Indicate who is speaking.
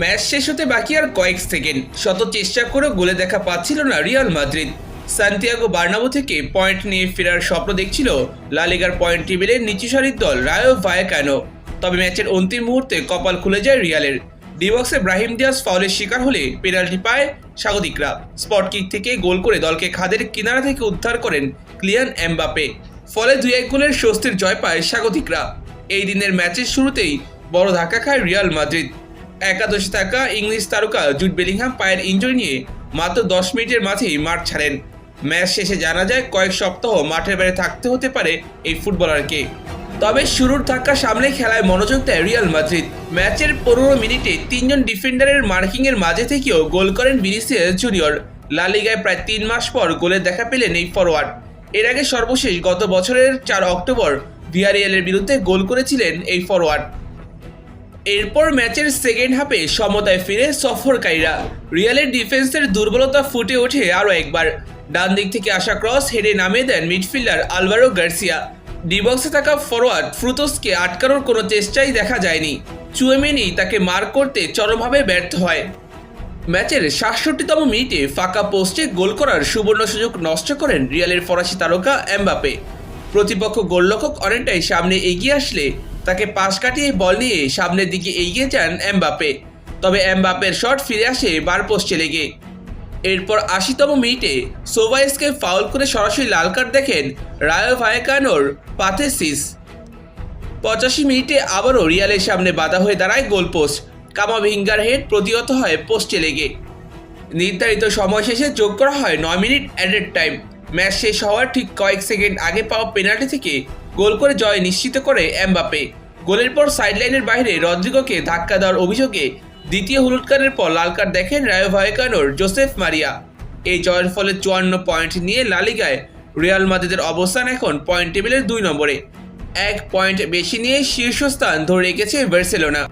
Speaker 1: Match শেষ হতে বাকি আর কয়েক সেকেন্ড। শত চেষ্টা করেও গোলে দেখা পাচ্ছিল না রিয়াল মাদ্রিদ। সান্তিয়াগো বার্নাবো থেকে পয়েন্ট নিয়ে ফেরার স্বপ্ন দেখছিল লালিগার পয়েন্ট টেবিলের নিচু সারির দল রায়ো ভায়াকানো। তবে ম্যাচের অন্তিম মুহূর্তে কপাল খুলে যায় রিয়ালের। ডিবক্সে ব্রাহিম দিয়াস ফাউলের শিকার হলে পেনাল্টি পায় স্বাগতিকরা। স্পট কিক থেকে গোল করে দলকে খাদের কিনারা থেকে উদ্ধার করেন ক্লিয়ান এমবাপে ফলে দুই এক গোলের স্বস্তির জয় পায় স্বাগতিকরা। এই দিনের ম্যাচের শুরুতেই বড় ধাক্কা খায় রিয়াল মাদ্রিদ। একাদশে থাকা ইংলিশ তারকা জুট বেলিংহাম পায়ের ইঞ্জুরি নিয়ে মাত্র দশ মিনিটের মাঝেই মাঠ ছাড়েন। ম্যাচ শেষে জানা যায়, কয়েক সপ্তাহ মাঠের বাইরে থাকতে হতে পারে এই ফুটবলারকে। তবে শুরুর ধাক্কা সামনে খেলায় মনোযোগ দেয় রিয়াল মাদ্রিদ। ম্যাচের পনেরো মিনিটে তিনজন ডিফেন্ডারের মার্কিংয়ের মাঝে থেকেও গোল করেন ভিনিসিয়াস জুনিয়র। লা লিগায় প্রায় তিন মাস পর গোলের দেখা পেলেন এই ফরোয়ার্ড। এর আগে সর্বশেষ গত বছরের চার অক্টোবর ভিআরএলের বিরুদ্ধে গোল করেছিলেন এই ফরোয়ার্ড। এরপর ম্যাচের সেকেন্ড হাফে সমতায় ফিরে সফরকারীরা। রিয়ালের ডিফেন্সের দুর্বলতা ফুটে ওঠে আরও একবার। ডান দিক থেকে আসা ক্রস হেডে নামিয়ে দেন মিডফিল্ডার আলভারো গার্সিয়া। ডিবক্সে থাকা ফরোয়ার্ড ফ্রুতোসকে আটকানোর কোনো চেষ্টাই দেখা যায়নি। চুয়েমেনি তাকে মার করতে চরমভাবে ব্যর্থ হয়। ম্যাচের সাতষট্টিতম মিনিটে ফাঁকা পোস্টে গোল করার সুবর্ণ সুযোগ নষ্ট করেন রিয়ালের ফরাসি তারকা এমবাপে প্রতিপক্ষ গোলরক্ষক অনেকটাই সামনে এগিয়ে আসলে তাকে পাশ কাটিয়ে বল নিয়ে সামনের দিকে এগিয়ে যান এমবাপে তবে এমবাপের শট ফিরে আসে বার পোস্টে লেগে এরপর আশিতম মিনিটে সোভাইসকে ফাউল করে সরাসরি লাল কার্ড দেখেন রায়ো ভায়েকানোর পাথেসিস। পঁচাশি মিনিটে আবারও রিয়ালের সামনে বাধা হয়ে দাঁড়ায় গোলপোস্ট। কামাভিঙ্গার হেড প্রতিহত হয় পোস্টে লেগে নির্ধারিত সময় শেষে যোগ করা হয় নয় মিনিট অ্যাডেড টাইম। ম্যাচ শেষ হওয়ার ঠিক কয়েক সেকেন্ড আগে পাওয়া পেনাল্টি থেকে গোল করে জয় নিশ্চিত করে এমবাপে গোলের পর সাইডলাইনের বাইরে রদ্রিগোকে ধাক্কা দেওয়ার অভিযোগে দ্বিতীয় হলুদ কার্ডের পর লাল কার্ড দেখেন রায়ো ভায়কানোর জোসেফ মারিয়া। এই জয়ের ফলে চুয়ান্ন পয়েন্ট নিয়ে লালিগায় রিয়াল মাদ্রিদের অবস্থান এখন পয়েন্ট টেবিলের দুই নম্বরে। এক পয়েন্ট বেশি নিয়ে শীর্ষস্থান ধরে রেখেছে বার্সেলোনা।